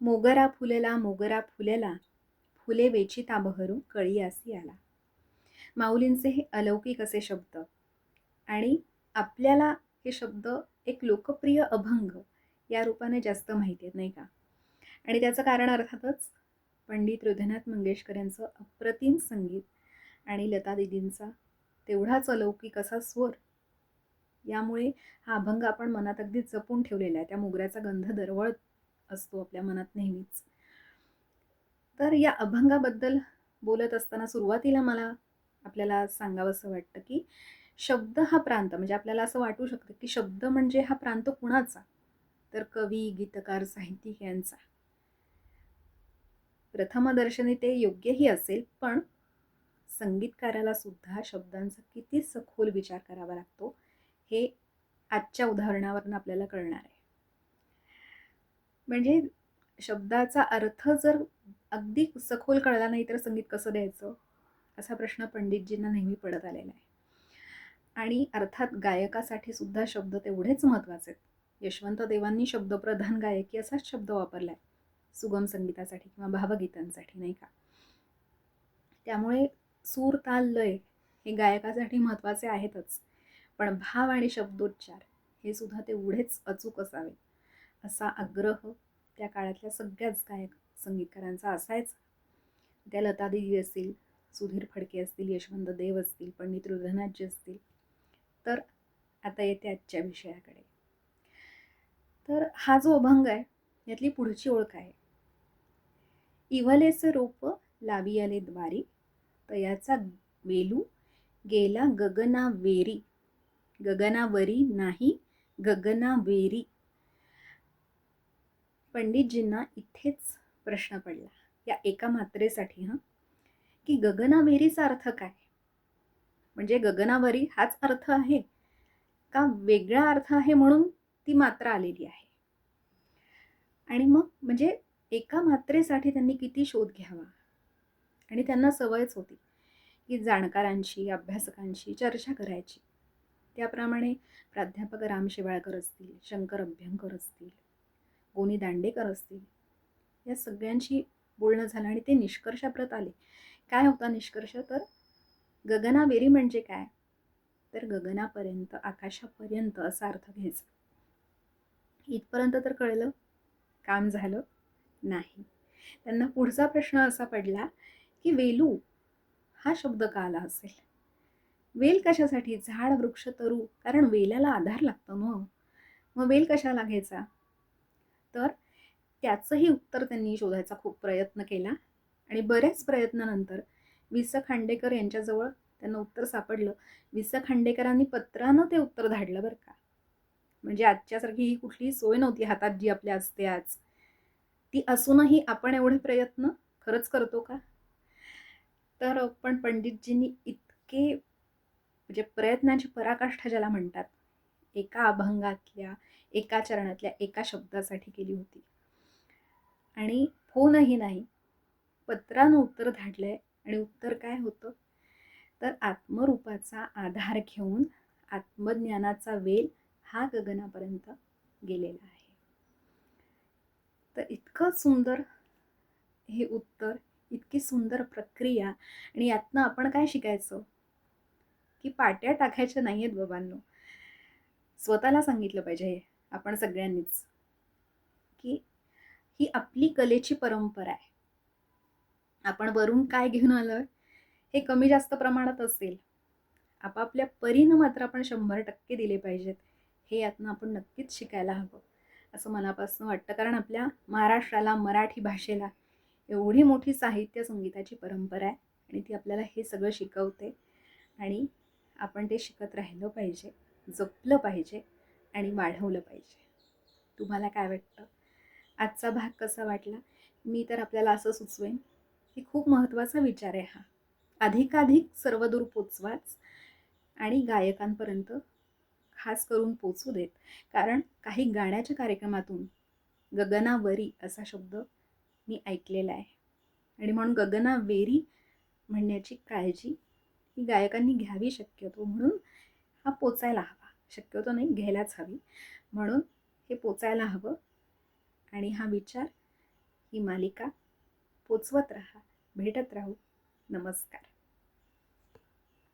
मोगरा फुलला मोगरा फुलला. फुले वेचिता बहरू कळी आसी आला. माऊलींचे हे अलौकिक असे शब्द आणि आपल्याला हे शब्द एक लोकप्रिय अभंग या रूपाने जास्त माहिती आहेत नाही का? आणि त्याचं कारण अर्थातच पंडित हृदयनाथ मंगेशकर यांचं अप्रतिम संगीत आणि लता दिदींचा तेवढाच अलौकिक असा स्वर यामुळे हा अभंग आपण मनात अगदी जपून ठेवलेला आहे. त्या मोगऱ्याचा गंध दरवळत. असतो आपल्या मनात नेहमीच. तर या अभंगाबद्दल बोलत असताना सुरुवातीला मला आपल्याला सांगावंसं वाटतं की शब्द हा प्रांत म्हणजे आपल्याला असं वाटू शकतं की शब्द म्हणजे हा प्रांत कुणाचा? तर कवी गीतकार साहित्यिक यांचा. प्रथमदर्शनी ते योग्यही असेल पण संगीतकाराला सुद्धा शब्दांचा किती सखोल विचार करावा लागतो हे आजच्या उदाहरणावरून आपल्याला कळणार आहे. म्हणजे शब्दाचा अर्थ जर अगदी सखोल कळला नाही तर संगीत कसं द्यायचं? असा प्रश्न पंडितजींना नेहमी पडत आलेला आहे. आणि अर्थात गायकासाठी सुद्धा शब्द तेवढेच महत्त्वाचे आहेत. यशवंत देवांनी शब्दप्रधान गायकी असाच शब्द वापरला आहे सुगम संगीतासाठी किंवा भावगीतांसाठी नाही का? त्यामुळे सूर ताल लय हे गायकासाठी महत्त्वाचे आहेतच. पण भाव आणि शब्दोच्चार हे सुद्धा तेवढेच अचूक असावे असा आग्रह त्या काळातल्या सगळ्याच गायक संगीतकारांचा असायचा. त्या लतादेवी असतील सुधीर फडके असतील यशवंत देव असतील पंडित रुद्रनाथजी असतील. तर आता येते आजच्या विषयाकडे. तर हा जो अभंग आहे यातली पुढची ओळख आहे. इवलेचं रोप लावी आले द्वारी तयाचा वेलू गेला गगनावेरी. गगनावरी नाही गगनावेरी. पंडितजींना इथेच प्रश्न पडला या एका मात्रेसाठी हां? की गगनावेरीचा अर्थ काय? म्हणजे गगनावरी हाच अर्थ आहे का वेगळा अर्थ आहे म्हणून ती मात्रा आलेली आहे? आणि मग म्हणजे एका मात्रेसाठी त्यांनी किती शोध घ्यावा? आणि त्यांना सवयच होती की जाणकारांशी अभ्यासकांशी चर्चा करायची. त्याप्रमाणे प्राध्यापक राम शेवाळकर असतील शंकर अभ्यंकर असतील गोनी दांडेकर असतील? या सगळ्यांशी बोलणं झालं आणि ते निष्कर्षाप्रत आले. काय होता निष्कर्ष? तर गगनावेरी म्हणजे काय? तर गगनापर्यंत आकाशापर्यंत असा अर्थ घ्यायचा. इथपर्यंत तर कळलं. काम झालं. नाही. त्यांना पुढचा प्रश्न असा पडला की वेलू हा शब्द का आला असेल? वेल कशासाठी? झाड वृक्ष तरू. कारण वेलाला आधार लागतो मग मग वेल कशाला घ्यायचा? तर त्याचंही उत्तर त्यांनी शोधायचा खूप प्रयत्न केला. आणि बऱ्याच प्रयत्नानंतर वि स खांडेकर यांच्याजवळ त्यांना उत्तर सापडलं. वि स खांडेकरांनी पत्रानं ते उत्तर धाडलं बरं का. म्हणजे आजच्यासारखी ही कुठलीही सोय नव्हती हातात जी आपल्या असते आज. ती असूनही आपण एवढे प्रयत्न खरंच करतो का? तर पण पंडितजींनी इतके म्हणजे प्रयत्नाची पराकाष्ठा ज्याला म्हणतात एका अभंगातल्या एका चरणातल्या एका शब्दासाठी केली होती. आणि फोनही नाही. पत्रानं उत्तर धाडलंय. आणि उत्तर काय होतं? तर आत्मरूपाचा आधार घेऊन आत्मज्ञानाचा वेल हा गगनापर्यंत गेलेला आहे. तर इतकं सुंदर हे उत्तर इतकी सुंदर प्रक्रिया आणि यातनं आपण काय शिकायचं? की पाट्या टाकायच्या नाही आहेत बाबांनो. स्वतःला सांगितलं पाहिजे आपण सगळ्यांनीच. की ही आपली कलेची परंपरा आहे. आपण वरून काय घेऊन आलं हे कमी जास्त प्रमाणात असेल. आपापल्या परीनं मात्र आपण शंभर टक्के दिले पाहिजेत. हे यातनं आपण नक्कीच शिकायला हवं. असं मनापासून वाटतं. कारण आपल्या महाराष्ट्राला मराठी भाषेला एवढी मोठी साहित्य संगीताची परंपरा आहे. आणि ती आपल्याला हे सगळं शिकवते. आणि आपण ते शिकत राहिलं पाहिजे. जपलं पाहिजे आणि वाढवलं पाहिजे. तुम्हाला काय वाटतं? आजचा भाग कसा वाटला? मी तर आपल्याला असं सुचवेन की खूप महत्त्वाचा विचार आहे हा. अधिकाधिक सर्वदूर पोचवाच आणि गायकांपर्यंत खास करून पोचू देत. कारण काही गाण्याच्या कार्यक्रमातून गगनावरी असा शब्द मी ऐकलेला आहे. आणि म्हणून गगनावेरी म्हणण्याची काळजी ही गायकांनी घ्यावी शक्यतो म्हणून हा पोचायला हवा. शक्यतो नाही घ्यायलाच हवी. म्हणून हे पोचायला हवं आणि हा विचार ही मालिका पोचवत राहा भेटत राहू. नमस्कार.